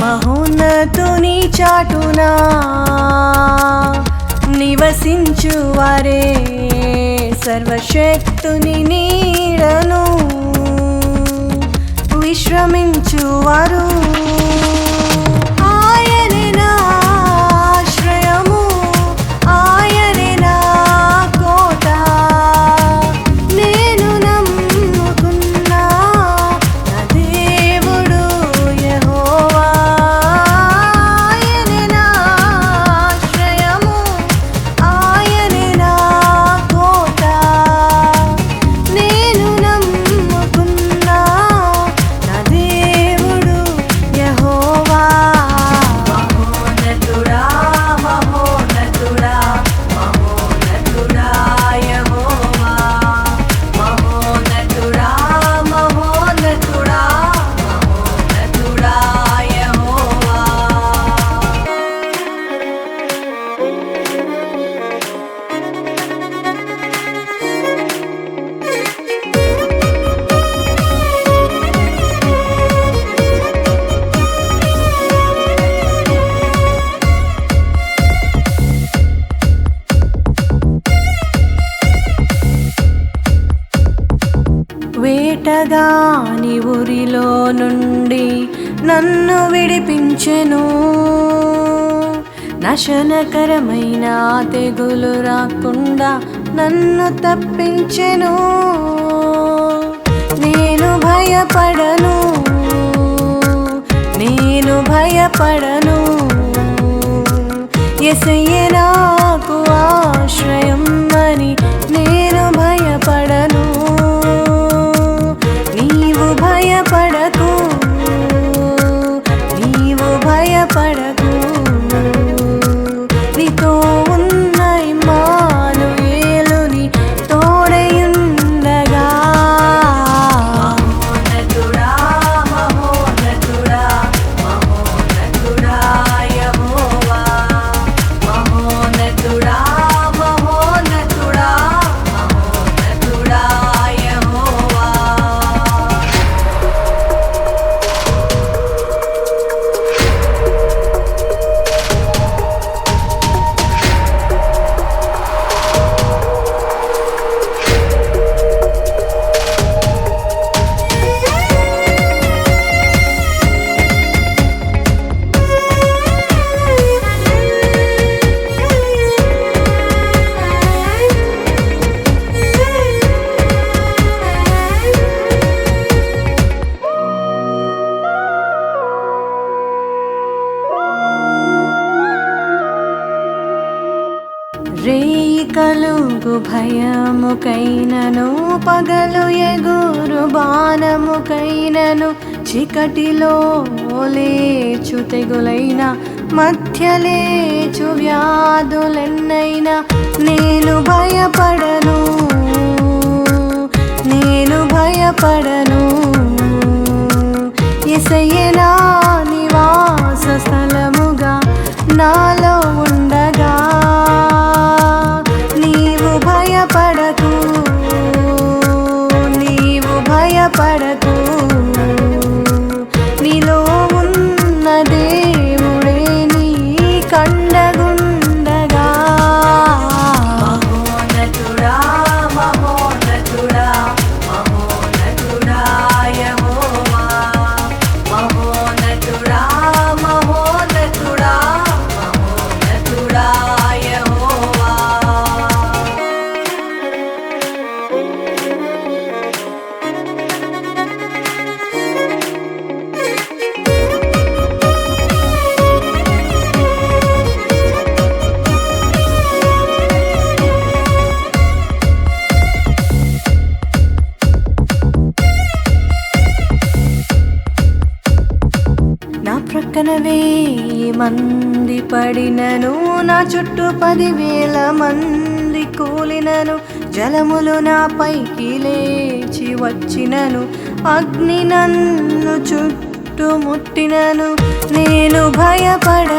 మహోన్నతుని చాటునా నివసించు వారే సర్వశక్తుని నీడను విశ్రమించువారు. వేటగాని ఊరిలో నుండి నన్ను విడిపించెను. నశనకరమైన తెగులు రాకుండా నన్ను తప్పించెను. నేను భయపడను. నేను భయపడను. ఎసయ్యనా రేయి కలుగు భయముకైనను పగలు ఎగురు బాణముకైనను చికటిలో లేచు తెగులైన మధ్య లేచు వ్యాధులెన్నైనా నేను భయపడను నేను భయపడను. ఎసయ్యనా నివాస స్థలముగా నా నా మంది పడినను నా చుట్టూ పదివేల మంది కూలినను జలములు నా పైకి లేచి వచ్చినను అగ్ని నన్ను చుట్టుముట్టినను నేను భయపడ